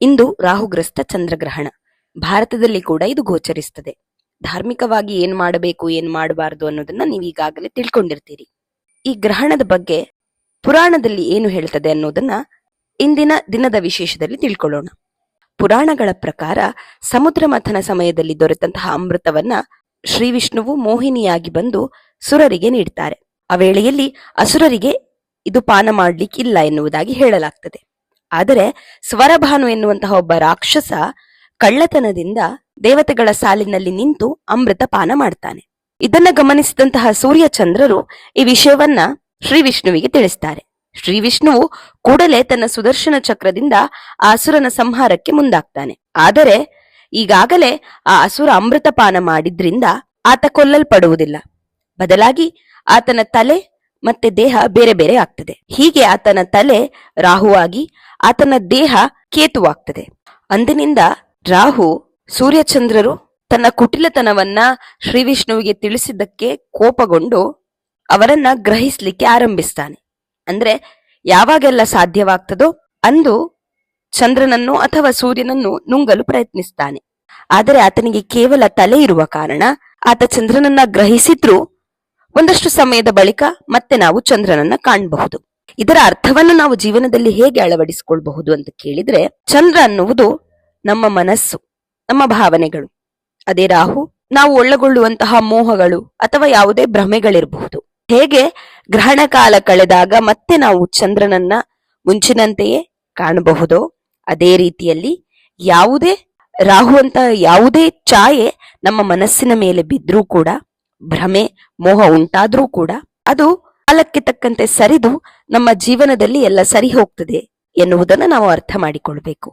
ಇಂದು ರಾಹುಗ್ರಸ್ತ ಚಂದ್ರಗ್ರಹಣ. ಭಾರತದಲ್ಲಿ ಕೂಡ ಇದು ಗೋಚರಿಸ್ತದೆ. ಧಾರ್ಮಿಕವಾಗಿ ಏನ್ ಮಾಡಬೇಕು, ಏನ್ ಮಾಡಬಾರದು ಅನ್ನೋದನ್ನ ನೀವು ಈಗಾಗಲೇ ತಿಳ್ಕೊಂಡಿರ್ತೀರಿ. ಈ ಗ್ರಹಣದ ಬಗ್ಗೆ ಪುರಾಣದಲ್ಲಿ ಏನು ಹೇಳ್ತದೆ ಅನ್ನೋದನ್ನ ಇಂದಿನ ದಿನದ ವಿಶೇಷದಲ್ಲಿ ತಿಳ್ಕೊಳ್ಳೋಣ. ಪುರಾಣಗಳ ಪ್ರಕಾರ ಸಮುದ್ರ ಮಥನ ಸಮಯದಲ್ಲಿ ದೊರೆತಂತಹ ಅಮೃತವನ್ನ ಶ್ರೀ ವಿಷ್ಣುವು ಮೋಹಿನಿಯಾಗಿ ಬಂದು ಸುರರಿಗೆ ನೀಡ್ತಾರೆ. ಆ ವೇಳೆಯಲ್ಲಿ ಅಸುರರಿಗೆ ಇದು ಪಾನ ಮಾಡ್ಲಿಕ್ಕಿಲ್ಲ ಎನ್ನುವುದಾಗಿ ಹೇಳಲಾಗ್ತದೆ. ಆದರೆ ಸ್ವರಭಾನು ಎನ್ನುವಂತಹ ಒಬ್ಬ ರಾಕ್ಷಸ ಕಳ್ಳತನದಿಂದ ದೇವತೆಗಳ ಸಾಲಿನಲ್ಲಿ ನಿಂತು ಅಮೃತ ಪಾನ ಮಾಡ್ತಾನೆ. ಇದನ್ನ ಗಮನಿಸಿದಂತಹ ಸೂರ್ಯಚಂದ್ರರು ಈ ವಿಷಯವನ್ನ ಶ್ರೀ ವಿಷ್ಣುವಿಗೆ ತಿಳಿಸ್ತಾರೆ. ಶ್ರೀ ವಿಷ್ಣುವು ಕೂಡಲೇ ತನ್ನ ಸುದರ್ಶನ ಚಕ್ರದಿಂದ ಅಸುರನ ಸಂಹಾರಕ್ಕೆ ಮುಂದಾಗ್ತಾನೆ. ಆದರೆ ಈಗಾಗಲೇ ಆ ಅಸುರ ಅಮೃತ ಪಾನ ಮಾಡಿದ್ರಿಂದ ಆತ ಕೊಲ್ಲಲ್ಪಡುವುದಿಲ್ಲ. ಬದಲಾಗಿ ಆತನ ತಲೆ ಮತ್ತೆ ದೇಹ ಬೇರೆ ಬೇರೆ ಆಗ್ತದೆ. ಹೀಗೆ ಆತನ ತಲೆ ರಾಹುವಾಗಿ, ಆತನ ದೇಹ ಕೇತುವಾಗ್ತದೆ. ಅಂದಿನಿಂದ ರಾಹು ಸೂರ್ಯಚಂದ್ರರು ತನ್ನ ಕುಟಿಲತನವನ್ನ ಶ್ರೀ ವಿಷ್ಣುವಿಗೆ ತಿಳಿಸಿದ್ದಕ್ಕೆ ಕೋಪಗೊಂಡು ಅವರನ್ನ ಗ್ರಹಿಸ್ಲಿಕ್ಕೆ ಆರಂಭಿಸ್ತಾನೆ. ಅಂದ್ರೆ ಯಾವಾಗೆಲ್ಲ ಸಾಧ್ಯವಾಗ್ತದೋ ಅಂದು ಚಂದ್ರನನ್ನು ಅಥವಾ ಸೂರ್ಯನನ್ನು ನುಂಗಲು ಪ್ರಯತ್ನಿಸ್ತಾನೆ. ಆದರೆ ಆತನಿಗೆ ಕೇವಲ ತಲೆ ಇರುವ ಕಾರಣ ಆತ ಚಂದ್ರನನ್ನ ಗ್ರಹಿಸಿದ್ರೂ ಒಂದಷ್ಟು ಸಮಯದ ಬಳಿಕ ಮತ್ತೆ ನಾವು ಚಂದ್ರನನ್ನ ಕಾಣಬಹುದು. ಇದರ ಅರ್ಥವನ್ನು ನಾವು ಜೀವನದಲ್ಲಿ ಹೇಗೆ ಅಳವಡಿಸಿಕೊಳ್ಬಹುದು ಅಂತ ಕೇಳಿದ್ರೆ, ಚಂದ್ರ ಅನ್ನುವುದು ನಮ್ಮ ಮನಸ್ಸು, ನಮ್ಮ ಭಾವನೆಗಳು. ಅದೇ ರಾಹು, ನಾವು ಒಳ್ಳಗೊಳ್ಳುವಂತಹ ಮೋಹಗಳು ಅಥವಾ ಯಾವುದೇ ಭ್ರಮೆಗಳಿರಬಹುದು. ಹೇಗೆ ಗ್ರಹಣ ಕಾಲ ಕಳೆದಾಗ ಮತ್ತೆ ನಾವು ಚಂದ್ರನನ್ನ ಮುಂಚಿನಂತೆಯೇ ಕಾಣಬಹುದೋ, ಅದೇ ರೀತಿಯಲ್ಲಿ ಯಾವುದೇ ರಾಹು ಅಂತ ಯಾವುದೇ ಛಾಯೆ ನಮ್ಮ ಮನಸ್ಸಿನ ಮೇಲೆ ಬಿದ್ರೂ ಕೂಡ ಭ್ರಮೆ, ಮೋಹ ಉಂಟಾದ್ರೂ ಕೂಡ ಅದು ಕಾಲಕ್ಕೆ ತಕ್ಕಂತೆ ಸರಿದು ನಮ್ಮ ಜೀವನದಲ್ಲಿ ಎಲ್ಲ ಸರಿ ಹೋಗ್ತದೆ ಎನ್ನುವುದನ್ನು ನಾವು ಅರ್ಥ ಮಾಡಿಕೊಳ್ಬೇಕು.